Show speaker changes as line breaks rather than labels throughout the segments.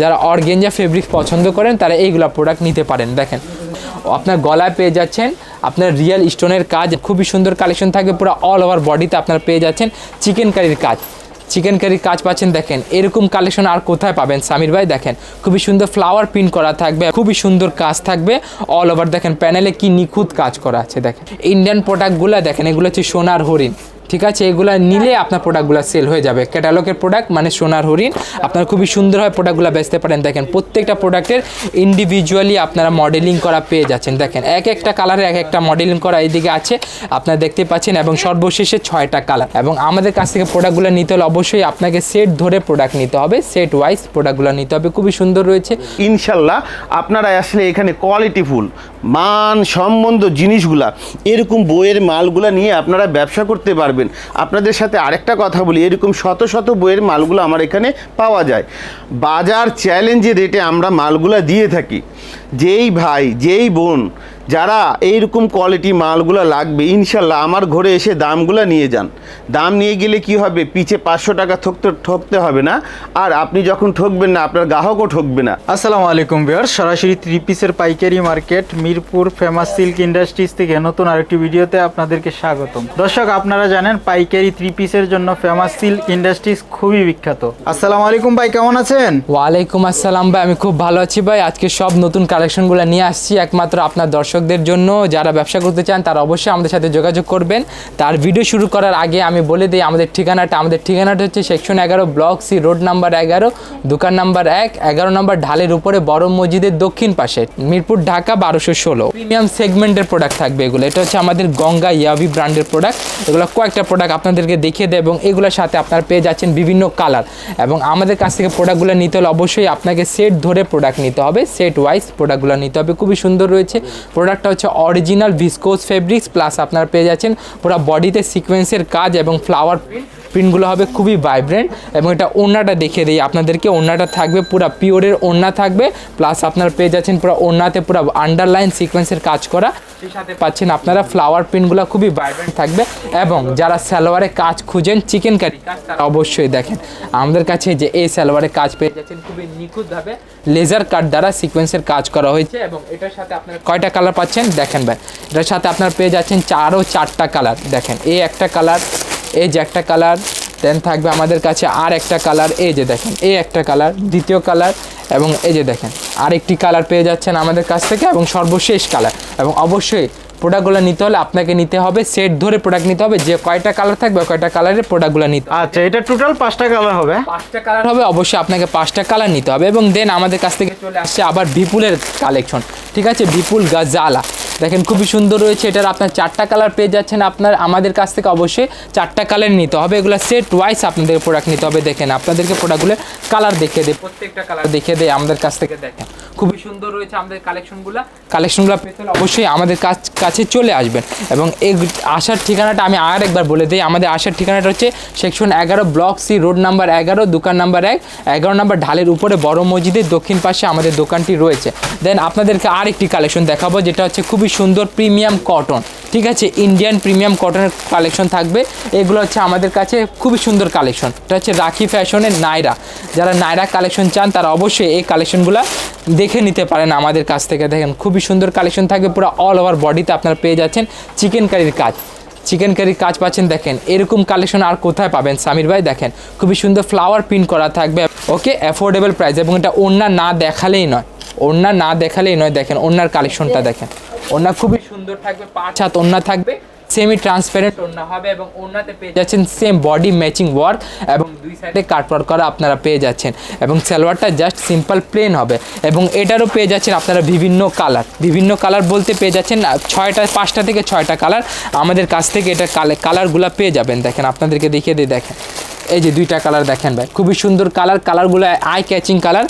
যারা organza fabric পছন্দ করেন, তারা এইগুলো প্রোডাক্ট নিতে পারেন। দেখেন, আপনার গলায় পেয়ে যাচ্ছেন, আপনার রিয়েল স্টোনের কাজ, খুবই সুন্দর কালেকশন থাকবে, পুরো অল ওভার বডিতে আপনার পেয়ে যাচ্ছেন চিকেন কারির কাজ। চিকেন কারির কাজ পাচ্ছেন, দেখেন, এরকম কালেকশন আর কোথায় পাবেন? সামির ভাই, দেখেন, খুবই সুন্দর ফ্লাওয়ার প্রিন্ট করা থাকবে, খুবই সুন্দর কাজ থাকবে অল ওভার দেখেন প্যানেলে কি নিখুঁত কাজ করা আছে, দেখেন। ইন্ডিয়ান প্রোডাক্টগুলো দেখেন, এগুলো হচ্ছে সোনার হরিণ। ঠিক আছে, এগুলো নিলে আপনার প্রোডাক্টগুলো সেল হয়ে যাবে। ক্যাটালগের প্রোডাক্ট মানে সোনার হরিণ। আপনারা খুবই সুন্দরভাবে প্রোডাক্টগুলো বেচতে পারেন। দেখেন, প্রত্যেকটা প্রোডাক্টের ইন্ডিভিজুয়ালি আপনারা মডেলিং করা পেয়ে যাচ্ছেন। দেখেন, এক একটা কালারে এক একটা মডেলিং করা এইদিকে আছে। আপনারা দেখতে পাচ্ছেন, এবং সর্বশেষে ছয়টা কালার এবং আমাদের কাছ থেকে প্রোডাক্টগুলো নিতে হলে অবশ্যই আপনাকে সেট ধরে প্রোডাক্ট নিতে হবে। সেট ওয়াইজ প্রোডাক্টগুলো নিতে হবে। খুবই সুন্দর রয়েছে।
ইনশাল্লাহ আপনারা আসলে এখানে কোয়ালিটিফুল মান সম্বন্ধ জিনিসগুলা, এরকম বইয়ের মালগুলা নিয়ে আপনারা ব্যবসা করতে পারবেন। আপনাদের সাথে আরেকটা কথা বলি, এরকম শত শত বইয়ের মালগুলো আমার এখানে পাওয়া যায়। বাজার চ্যালেঞ্জের রেটে আমরা মালগুলো দিয়ে থাকি। যেই ভাই, যেই বোন যারা এইরকম কোয়ালিটি মালগুলো লাগবে ইনশাল্লাহ আমার ঘরে এসে দামগুলো নিয়ে যান। দাম নিয়ে গেলে কি হবে? পিছে পাঁচশো টাকা ঠকতে ঠকতে হবে না। আর আপনি যখন ঠকবেন না আপনার গ্রাহকও ঠকবে না।
আসসালামু আলাইকুম বিয়ার সরাসরি থ্রি পিসের পাইকারি market Mirpur famous silk industries থেকে নতুন আরেকটি ভিডিওতে আপনাদেরকে স্বাগতম। দর্শক আপনারা জানেন পাইকারি থ্রি পিসের জন্য ফেমাস সিল্ক ইন্ডাস্ট্রিজ খুবই বিখ্যাত। আসসালামু আলাইকুম ভাই কেমন আছেন?
ওয়ালাইকুম আসসালাম ভাই আমি খুব ভালো আছি ভাই। আজকে সব নতুন কালেকশনগুলো নিয়ে আসছি। একমাত্র আপনার দর্শকদের জন্য যারা ব্যবসা করতে চান, তারা অবশ্যই আমাদের সাথে যোগাযোগ করবেন। তার ভিডিও শুরু করার আগে আমি বলে দিই, আমাদের ঠিকানাটা আমাদের ঠিকানাটা হচ্ছে সেকশন এগারো ব্লক সি রোড নাম্বার এগারো, দোকান নাম্বার এক, এগারো নাম্বার ঢালের উপরে বড় মসজিদের দক্ষিণ পাশে, মিরপুর ঢাকা বারোশো ষোলো। প্রিমিয়াম সেগমেন্টের প্রোডাক্ট থাকবে এগুলো। এটা হচ্ছে আমাদের গঙ্গা ইয়াভি ব্র্যান্ডের প্রোডাক্ট এগুলো কয়েকটা প্রোডাক্ট আপনাদেরকে দেখিয়ে দেয় এবং এগুলোর সাথে আপনার পেয়ে যাচ্ছেন বিভিন্ন কালার এবং আমাদের কাছ থেকে প্রোডাক্টগুলো নিতে হলে অবশ্যই আপনাকে সেট ধরে প্রোডাক্ট নিতে হবে। সেট ওয়াইজ প্রোডাক্টগুলো নিতে হবে। খুবই সুন্দর রয়েছে। প্রোডাক্টটা হচ্ছে অরিজিনাল ভিসকোস ফেব্রিক্স প্লাস আপনারা পেয়ে যাচ্ছেন পুরো বডিতে সিকোয়েন্সের কাজ এবং ফ্লাওয়ার প্রিন্ট প্রিন্টগুলো হবে খুবই ভাইব্রেন্ট এবং এটা ওড়নাটা দেখিয়ে দিই আপনাদেরকে। ওড়নাটা থাকবে পুরো পিওরের ওড়না থাকবে প্লাস আপনারা পেয়ে যাচ্ছেন পুরো ওড়নাতে পুরো আন্ডারলাইন সিকোয়েন্সের কাজ করা। পাচ্ছেন আপনারা ফ্লাওয়ার প্রিন্টগুলো খুবই ভাইব্রেন্ট থাকবে এবং যারা সালোয়ারে কাজ খুঁজেন চিকেন কারি কাজ অবশ্যই দেখেন। আমাদের কাছে যে এই সালোয়ারে কাজ পেয়ে যাচ্ছেন খুবই নিখুঁতভাবে লেজার কাট দ্বারা সিকোয়েন্সের কাজ করা হয়েছে এবং এটার সাথে আপনারা কয়টা কালার পাচ্ছেন? দেখেন ভাই, এটার সাথে আপনারা পেয়ে যাচ্ছেন চারও চারটা কালার দেখেন, এই একটা কালার এই যে একটা কালার দেন থাকবে আমাদের কাছে আর একটা কালার এই যে দেখেন এই একটা কালার দ্বিতীয় কালার এবং এই যে দেখেন আরেকটি কালার পেয়ে যাচ্ছেন আমাদের কাছ থেকে এবং সর্বশেষ কালার এবং অবশ্যই প্রোডাক্টগুলো নিতে হলে আপনাকে নিতে হবে সেট ধরে প্রোডাক্ট নিতে হবে যে কয়টা কালার থাকবে কয়টা কালারের প্রোডাক্টগুলো নিতে হবে।
আচ্ছা এটা টোটাল পাঁচটা কালার হবে।
পাঁচটা কালার হবে অবশ্যই আপনাকে পাঁচটা কালার নিতে হবে এবং দেন আমাদের কাছ থেকে চলে আসছে আবার বিপুলের কালেকশন ঠিক আছে? বিপুল গাজালা। দেখেন খুবই সুন্দর রয়েছে, এটার আপনার চারটা কালার পেয়ে যাচ্ছেন আপনার, আমাদের কাছ থেকে অবশ্যই চারটা কালার নিতে হবে, এগুলো সেট ওয়াইজ আপনাদের প্রোডাক্ট নিতে হবে, দেখেন আপনাদেরকে প্রোডাক্টগুলো কালার দেখিয়ে দেয় প্রত্যেকটা কালার দেখিয়ে দেয় আমাদের কাছ থেকে, দেখেন খুবই সুন্দর রয়েছে আমাদের কালেকশনগুলো কালেকশনগুলো পেতে হলে অবশ্যই আমাদের কাছ, কাছে চলে আসবেন এবং এই আসার ঠিকানাটা আমি আর একবার বলে দিই, আমাদের আসার ঠিকানাটা হচ্ছে সেকশন এগারো ব্লক সি রোড নাম্বার এগারো, দোকান নাম্বার এক, এগারো নাম্বার ঢালের উপরে বড় মসজিদের দক্ষিণ পাশে আমাদের দোকানটি রয়েছে। দেন আপনাদেরকে আরেকটি কালেকশন দেখাবো, যেটা হচ্ছে খুবই সুন্দর প্রিমিয়াম কটন ঠিক আছে? ইন্ডিয়ান প্রিমিয়াম কটনের কালেকশন থাকবে। এগুলো হচ্ছে আমাদের কাছে খুবই সুন্দর কালেকশন এটা হচ্ছে রাখি ফ্যাশনের নাইরা যারা নাইরা কালেকশন চান, তারা অবশ্যই এই কালেকশনগুলো দেখে নিতে পারেন আমাদের কাছ থেকে। দেখেন, খুবই সুন্দর কালেকশন থাকবে, পুরো অল ওভার বডিতে আপনারা পেয়ে যাচ্ছেন চিকেন কারির কাজ। চিকেন কারির কাজ পাচ্ছেন, দেখেন, এরকম কালেকশন আর কোথায় পাবেন? সামির ভাই, দেখেন, খুবই সুন্দর ফ্লাওয়ার প্রিন্ট করা থাকবে। ওকে অ্যাফোর্ডেবল প্রাইস এবং এটা ওড়না না দেখালেই নয়। ওড়না না দেখালেই নয়, দেখেন ওড়নার কালেকশনটা দেখেন। ওড়না খুবই সুন্দর থাকবে, পাঁচ হাত ওড়না থাকবে সেমি ট্রান্সপারেন্ট ওড়না হবে এবং ওড়নাতে পেয়ে যাচ্ছেন সেম বডি ম্যাচিং ওয়ার্ক এবং দুই সাইডে কাটওয়ার্ক করা আপনারা পেয়ে যাচ্ছেন এবং সালোয়ারটা জাস্ট সিম্পল প্লেন হবে এবং এটারও পেয়ে যাচ্ছেন আপনারা বিভিন্ন কালার বিভিন্ন কালার বলতে পেয়ে যাচ্ছেন ছয়টা, পাঁচটা থেকে ছয়টা কালার আমাদের কাছ থেকে এটা কালারগুলো পেয়ে যাবেন, দেখেন আপনাদেরকে দেখিয়ে দিয়ে দেখেন। এই যে দুইটা কালার দেখেন ভাই, খুবই সুন্দর কালার কালারগুলো আই ক্যাচিং কালার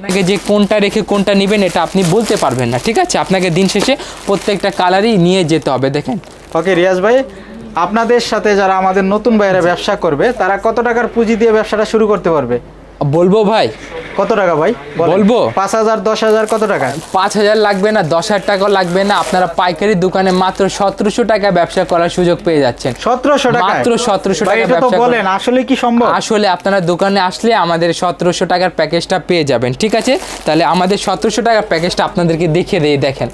আপনাকে যে কোনটা রেখে কোনটা নেবেন এটা আপনি বলতে পারবেন না, ঠিক আছে? আপনাকে দিন শেষে প্রত্যেকটা কালারই নিয়ে যেতে হবে, দেখেন।
ওকে, রিয়াজ ভাই, আপনাদের সাথে যারা আমাদের নতুন বাইরে ব্যবসা করবে, তারা কত টাকার পুঁজি দিয়ে ব্যবসাটা শুরু করতে পারবে?
বলব ভাই?
কত টাকা ভাই?
বলব?
পাঁচ হাজার দশ হাজার কত টাকা?
পাঁচ হাজার লাগবে না দশ হাজার টাকাও লাগবে না। আপনারা পাইকারি দোকানে মাত্র সতেরোশো টাকা ব্যবসা করার সুযোগ পেয়ে যাচ্ছেন।
সতেরোশো টাকা
মাত্র 1700 টাকা ব্যবসা
বলেন আসলে কি সম্ভব?
আসলে আপনারা দোকানে আসলে আমাদের সতেরোশো টাকার প্যাকেজটা পেয়ে যাবেন ঠিক আছে? তাহলে আমাদের সতেরোশো টাকার প্যাকেজটা আপনাদেরকে দেখিয়ে দিয়ে দেখেন।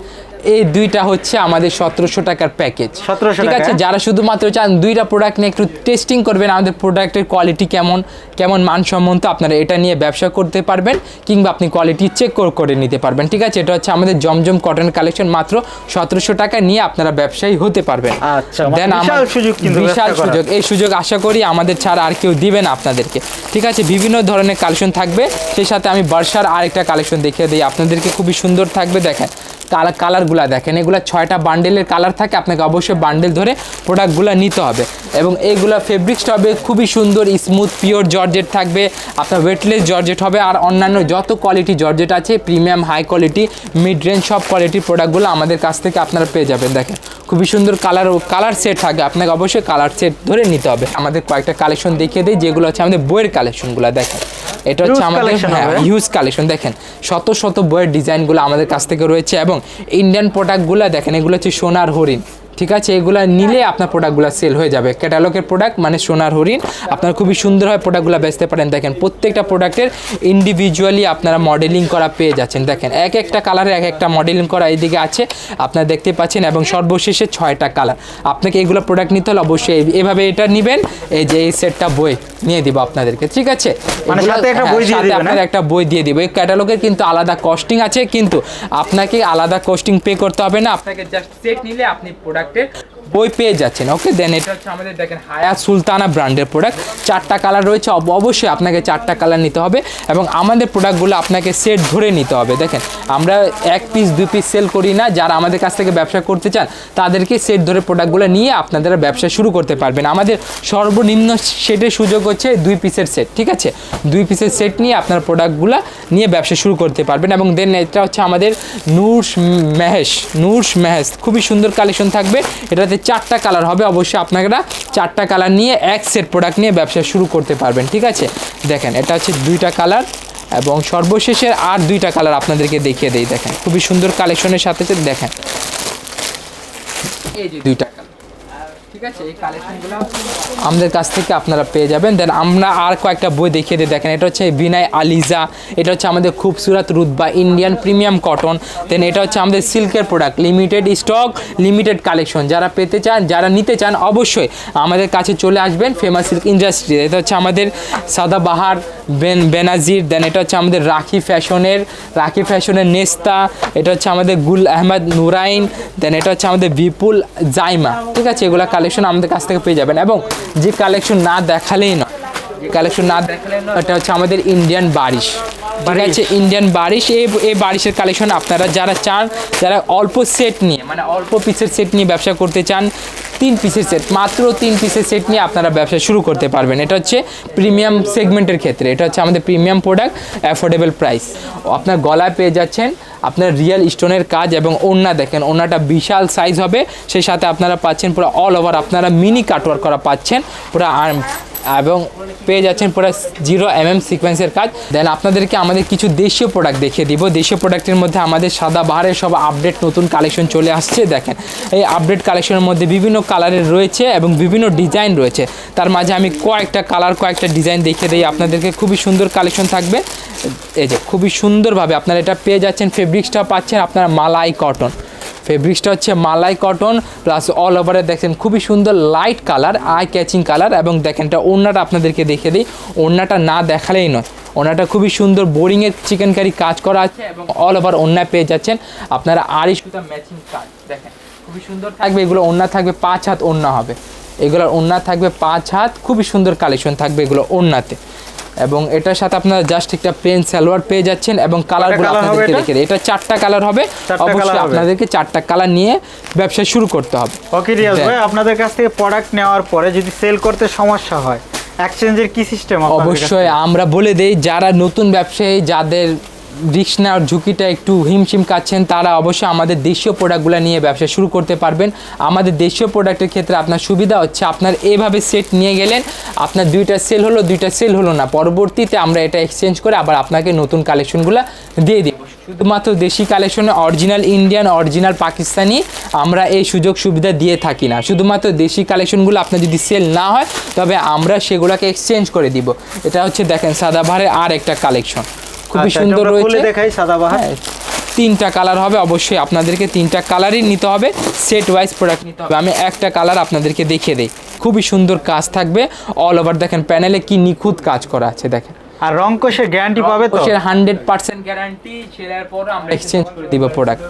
এই দুইটা হচ্ছে আমাদের সতেরোশো টাকার প্যাকেজ
1700
ঠিক আছে? যারা শুধুমাত্র চান দুইটা প্রোডাক্ট নিয়ে একটু টেস্টিং করবেন আমাদের প্রোডাক্টের কোয়ালিটি কেমন কেমন মানসম্মত আপনারা এটা নিয়ে ব্যবসা করতে পারবেন কিংবা আপনি কোয়ালিটি চেক করে নিতে পারবেন। ঠিক আছে? এটা হচ্ছে আমাদের জমজম কটন কালেকশন মাত্র সতেরোশো টাকা নিয়ে আপনারা ব্যবসায়ী হতে পারবেন।
আচ্ছা, মানে বিশাল
আমার-
সুযোগ
বিশাল সুযোগ। এই সুযোগ আশা করি আমাদের ছাড়া আর কেউ দিবে না আপনাদেরকে। ঠিক আছে? বিভিন্ন ধরনের কালেকশন থাকবে। সেই সাথে আমি বর্ষার আরেকটা কালেকশন দেখিয়ে দিই। আপনাদেরকে খুবই সুন্দর থাকবে দেখেন। কালার কালারগুলো দেখেন। এগুলো ছয়টা বান্ডেলের কালার থাকে আপনাকে অবশ্যই বান্ডেল ধরে প্রোডাক্টগুলো নিতে হবে। এবং এইগুলো ফেব্রিক্সটা হবে খুবই সুন্দর স্মুথ পিওর জর্জেট থাকবে আপনার ওয়েটলেস জর্জেট হবে আর অন্যান্য যত কোয়ালিটি জর্জেট আছে premium high quality mid range সব কোয়ালিটির প্রোডাক্টগুলো আমাদের কাছ থেকে আপনারা পেয়ে যাবেন দেখেন। খুবই সুন্দর কালার কালার সেট থাকে আপনাকে অবশ্যই কালার সেট ধরে নিতে হবে। আমাদের কয়েকটা কালেকশন দেখিয়ে দিই যেগুলো হচ্ছে আমাদের বইয়ের কালেকশনগুলো দেখেন। এটা হচ্ছে আমাদের হ্যাঁ। হিউজ কালেকশন দেখেন। শত শত বইয়ের ডিজাইনগুলো আমাদের কাছ থেকে রয়েছে এবং ইন্ডিয়ান প্রোডাক্টগুলো দেখেন, এগুলো হচ্ছে সোনার হরিণ, ঠিক আছে? এগুলো নিলে আপনার প্রোডাক্টগুলো সেল হয়ে যাবে। ক্যাটালগের প্রোডাক্ট মানে সোনার হরিণ। আপনারা খুবই সুন্দরভাবে প্রোডাক্টগুলো বেচতে পারেন। দেখেন, প্রত্যেকটা প্রোডাক্টের ইন্ডিভিজুয়ালি আপনারা মডেলিং করা পেয়ে যাচ্ছেন। দেখেন, এক একটা কালারে এক একটা মডেলিং করা এইদিকে আছে। আপনারা দেখতে পাচ্ছেন, এবং সর্বশেষে ছয়টা কালার আপনাকে এগুলো প্রোডাক্ট নিতে হলে অবশ্যই এভাবে এটা নেবেন। এই যে এই সেটটা বই নিয়ে দিব আপনাদেরকে ঠিক আছে?
মানে সাথে একটা
হ্যাঁ,
বই দিয়ে
সাথে
দিবেন,
আপনার একটা বই দিয়ে দিব। এই ক্যাটালগের কিন্তু আলাদা কস্টিং আছে কিন্তু আপনাকে আলাদা কস্টিং পে করতে হবে না। আপনাকে জাস্ট সেট নিলে আপনি প্রোডাক্টের বই পেয়ে যাচ্ছেন। ওকে দেন এটা হচ্ছে আমাদের দেখেন হায়াত সুলতানা ব্র্যান্ডের প্রোডাক্ট চারটা কালার রয়েছে, অব- অবশ্যই আপনাকে চারটা কালার নিতে হবে এবং আমাদের প্রোডাক্টগুলো আপনাকে সেট ধরে নিতে হবে। দেখেন, আমরা এক পিস দুই পিস সেল করি না। যারা আমাদের কাছ থেকে ব্যবসা করতে চান, তাদেরকে সেট ধরে প্রোডাক্টগুলো নিয়ে আপনাদের ব্যবসা শুরু করতে পারবেন। আমাদের সর্বনিম্ন সেটের সুযোগ হচ্ছে দুই পিসের সেট ঠিক আছে? দুই পিসের সেট নিয়ে আপনার প্রোডাক্টগুলো নিয়ে ব্যবসা শুরু করতে পারবেন এবং দেন এটা হচ্ছে আমাদের নূরস মেহেশ নূরস মেহেশ। খুবই সুন্দর কালেকশন থাকবে। এটাতে চারটা কালার হবে। অবশ্যই আপনারা চারটা কালার নিয়ে এক সেট প্রোডাক্ট নিয়ে ব্যবসা শুরু করতে পারবেন, ঠিক আছে? দেখেন, এটা হচ্ছে দুইটা কালার এবং সর্বশেষের আর দুইটা কালার আপনাদেরকে দেখিয়ে দেই, দেখেন। খুবই সুন্দর কালেকশনের সাথে সাথে, দেখেন। এই যে দুইটা আমাদের কাছ থেকে আপনারা পেয়ে যাবেন। দেন আমরা আর কয়েকটা বই দেখিয়ে দিই। দেখেন, এটা হচ্ছে বিনায় আলিজা এটা হচ্ছে আমাদের খুবসুরত রুতবা ইন্ডিয়ান প্রিমিয়াম কটন দেন এটা হচ্ছে আমাদের সিল্কের product limited stock limited collection যারা পেতে চান, যারা নিতে চান, অবশ্যই আমাদের কাছে চলে আসবেন ফেমাস সিল্ক ইন্ডাস্ট্রি এটা হচ্ছে আমাদের সাদাবাহার বেন বেনাজির দেন এটা হচ্ছে আমাদের রাখি ফ্যাশনের রাখি ফ্যাশনের নেস্তা। এটা হচ্ছে আমাদের গুল আহমেদ নুরাইন। দেন এটা হচ্ছে আমাদের বিপুল জাইমা। ঠিক আছে? এগুলো কালেকশন আমাদের কাছ থেকে পেয়ে যাবেন। এবং যে কালেকশন না দেখালেই না যে কালেকশন না দেখালেই নয় এটা হচ্ছে আমাদের ইন্ডিয়ান বারিশ। ঠিক আছে? ইন্ডিয়ান বারিশ এই এই বারিশের কালেকশন আপনারা যারা চান যারা অল্প সেট নিয়ে মানে অল্প পিসের সেট নিয়ে ব্যবসা করতে চান তিন পিসের সেট মাত্র তিন পিসের সেট নিয়ে আপনারা ব্যবসা শুরু করতে পারবেন। এটা হচ্ছে প্রিমিয়াম সেগমেন্টের ক্ষেত্রে। এটা হচ্ছে আমাদের প্রিমিয়াম প্রোডাক্ট অ্যাফোর্ডেবল প্রাইস আপনার গলায় পেয়ে যাচ্ছেন, আপনার রিয়েল স্টোনের কাজ এবং ওড়না দেখেন, ওড়নাটা বিশাল সাইজ হবে। সেই সাথে আপনারা পাচ্ছেন পুরো অল ওভার আপনারা মিনি কাটওয়ার করা পাচ্ছেন, পুরো আর্ম এবং পেয়ে যাচ্ছেন পুরো জিরো এম এম সিকোয়েন্সের কাজ। দেন আপনাদেরকে আমাদের কিছু দেশীয় প্রোডাক্ট দেখিয়ে দিব। দেশীয় প্রোডাক্টের মধ্যে আমাদের সাদা বাহারের সব আপডেট নতুন কালেকশন চলে আসছে, দেখেন। এই আপডেট কালেকশনের মধ্যে বিভিন্ন কালারের রয়েছে এবং বিভিন্ন ডিজাইন রয়েছে। তার মাঝে আমি কয়েকটা কালার কয়েকটা ডিজাইন দেখিয়ে দিই। আপনাদেরকে খুবই সুন্দর কালেকশন থাকবে। এই যে, খুবই সুন্দরভাবে আপনারা এটা পেয়ে যাচ্ছেন। ফেব্রিক্সটা পাচ্ছেন। আপনারা মালাই কটন ফেব্রিক্সটা হচ্ছে মালাই কটন প্লাস অল ওভারে দেখেন খুবই সুন্দর light colour eye catching colour এবং দেখেন এটা ওড়নাটা আপনাদেরকে দেখে দিই। ওড়নাটা না দেখালেই নয়। ওনাটা খুবই সুন্দর বোরিংয়ের চিকেন কারি কাজ করা আছে এবং অল ওভার ওড়না পেয়ে যাচ্ছেন আপনারা আড়ি সুতা ম্যাচিং কাজ দেখেন, খুবই সুন্দর থাকবে। এগুলো ওড়না থাকবে পাঁচ হাত ওড়না হবে। এগুলোর ওড়না থাকবে পাঁচ হাত, খুবই সুন্দর কালেকশন থাকবে এগুলো ওড়নাতে। এবং এটার সাথে আপনারা জাস্ট একটা প্লেন সালোয়ার পেয়ে যাচ্ছেন এবং কালারগুলো
colour
আপনাদেরকে? দেখে এটা? চারটা কালার হবে। অবশ্যই আপনাদেরকে চারটা কালার নিয়ে ব্যবসা শুরু করতে হবে।
ওকে রিয়াজ ভাই আপনাদের কাছ থেকে প্রোডাক্ট নেওয়ার পরে যদি সেল করতে সমস্যা হয় এক্সচেঞ্জের কি সিস্টেম
অবশ্যই আমরা বলে দেই যারা নতুন ব্যবসায়ী যাদের রিস্ক নেওয়ার ঝুঁকিটা একটু হিমশিম কাচ্ছেন তারা অবশ্যই আমাদের দেশীয় প্রোডাক্টগুলো নিয়ে ব্যবসা শুরু করতে পারবেন। আমাদের দেশীয় প্রোডাক্টের ক্ষেত্রে আপনার সুবিধা হচ্ছে, আপনার এভাবে সেট নিয়ে গেলেন, আপনার দুইটা সেল হলো, দুইটা সেল হলো না। পরবর্তীতে আমরা এটা এক্সচেঞ্জ করে আবার আপনাকে নতুন কালেকশনগুলো দিয়ে দিব। শুধুমাত্র দেশি কালেকশনে অরিজিনাল ইন্ডিয়ান অরিজিনাল পাকিস্তানি আমরা এই সুযোগ সুবিধা দিয়ে থাকি না। শুধুমাত্র দেশি কালেকশনগুলো আপনার যদি সেল না হয়, তবে আমরা সেগুলোকে এক্সচেঞ্জ করে দিব। এটা হচ্ছে দেখেন সাদাবাহারের আর একটা কালেকশন খুবই
আচ্ছা,
সুন্দর রয়েছে।
দেখাই সাদাবাহার।
হ্যাঁ, তিনটা কালার হবে অবশ্যই আপনাদেরকে তিনটা কালারই নিতে হবে সেট ওয়াইজ প্রোডাক্ট নিতে হবে। আমি একটা কালার আপনাদেরকে দেখিয়ে দিই। খুবই সুন্দর কাজ থাকবে। অল ওভার দেখেন প্যানেলে কি নিখুঁত কাজ করা আছে দেখেন।
আর রং কোষের গ্যারান্টি পাবে তো?
হান্ড্রেড পার্সেন্ট গ্যারান্টি সেটার পর আমরা এক্সচেঞ্জ করে দিব প্রোডাক্ট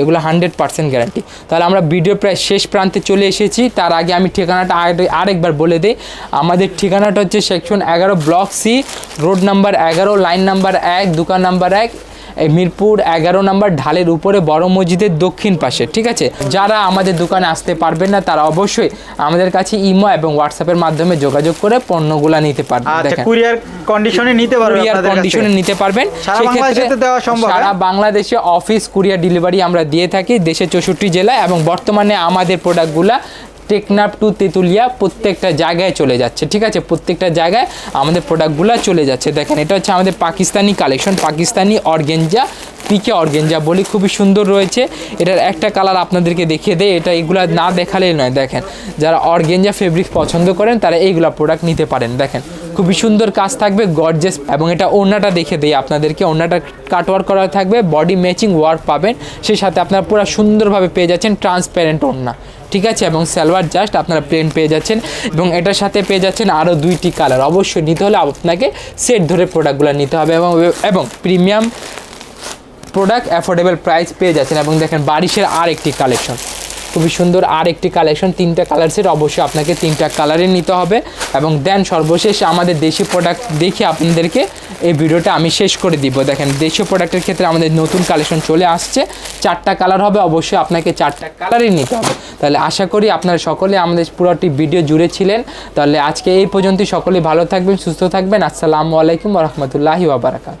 এগুলো হান্ড্রেড পার্সেন্ট গ্যারান্টি তাহলে আমরা ভিডিও প্রায় শেষ প্রান্তে চলে এসেছি। তার আগে আমি ঠিকানাটা আরেকবার বলে দিই। আমাদের ঠিকানাটা হচ্ছে সেকশন এগারো ব্লক সি রোড নাম্বার এগারো লাইন নাম্বার এক দোকান নাম্বার এক মিরপুর এগারো নম্বর ঢালের উপরে বড় মসজিদের দক্ষিণ পাশে ঠিক আছে যারা আমাদের দোকানে আসতে পারবেন না তারা অবশ্যই আমাদের কাছে ইমো এবং হোয়াটসঅ্যাপের মাধ্যমে যোগাযোগ করে পণ্যগুলা নিতে পারবেন
আচ্ছা কুরিয়ার কন্ডিশনে নিতে পারবে
কুরিয়ার
আপনাদের কাছ থেকে।
কন্ডিশনে নিতে পারবেন
সারা বাংলাদেশে সম্ভব,
সারা? বাংলাদেশে অফিস কুরিয়ার ডেলিভারি আমরা দিয়ে থাকি দেশের চৌষট্টি জেলায় এবং বর্তমানে আমাদের প্রোডাক্টগুলা টেকনাফ টু তেঁতুলিয়া প্রত্যেকটা জায়গায় চলে যাচ্ছে, ঠিক আছে? প্রত্যেকটা জায়গায় আমাদের প্রোডাক্টগুলো চলে যাচ্ছে। দেখেন, এটা হচ্ছে আমাদের Pakistani collection Pakistani organza PK organza বলি, খুবই সুন্দর রয়েছে। এটার একটা কালার আপনাদেরকে দেখিয়ে দেয় এটা এগুলা না দেখালেই নয়। দেখেন, যারা অর্গেঞ্জা ফেব্রিক পছন্দ করেন, তারা এইগুলো প্রোডাক্ট নিতে পারেন। দেখেন খুবই সুন্দর কাজ থাকবে গর্জেস এবং এটা ওড়নাটা দেখে দেই আপনাদেরকে। ওড়নাটা কাটওয়ার্ক করা থাকবে বডি ম্যাচিং ওয়ার্ক পাবেন। সেই সাথে আপনারা পুরো সুন্দরভাবে পেয়ে যাচ্ছেন ট্রান্সপারেন্ট ওড়না। ঠিক আছে? এবং সালোয়ার জাস্ট আপনারা প্লেন পেয়ে যাচ্ছেন। এবং এটার সাথে পেয়ে যাচ্ছেন আরও দুইটি কালার অবশ্যই নিতে হলে আপনাকে সেট ধরে প্রোডাক্টগুলো নিতে হবে এবং এবং প্রিমিয়াম প্রোডাক্ট অ্যাফোর্ডেবল প্রাইস পেয়ে যাচ্ছেন। এবং দেখেন বারিশের আর একটি কালেকশন খুবই সুন্দর আর একটি কালেকশন তিনটা কালার সেট অবশ্যই আপনাকে তিনটা কালারে নিতে হবে। এবং দেন সর্বশেষ আমাদের দেশি প্রোডাক্ট দেখে আপনাদেরকে এই ভিডিওটা আমি শেষ করে দিব। দেখেন দেশীয় প্রোডাক্টের ক্ষেত্রে আমাদের নতুন কালেকশন চলে আসছে। চারটা কালার হবে, অবশ্যই আপনাকে চারটা কালারই নিতে হবে। তাহলে আশা করি আপনারা সকলে আমাদের পুরোটি ভিডিও জুড়ে ছিলেন। তাহলে আজকে এই পর্যন্তই, সকলে ভালো থাকবেন, সুস্থ থাকবেন। আসসালামু আলাইকুম রহমতুল্লাহি ওবরাকাত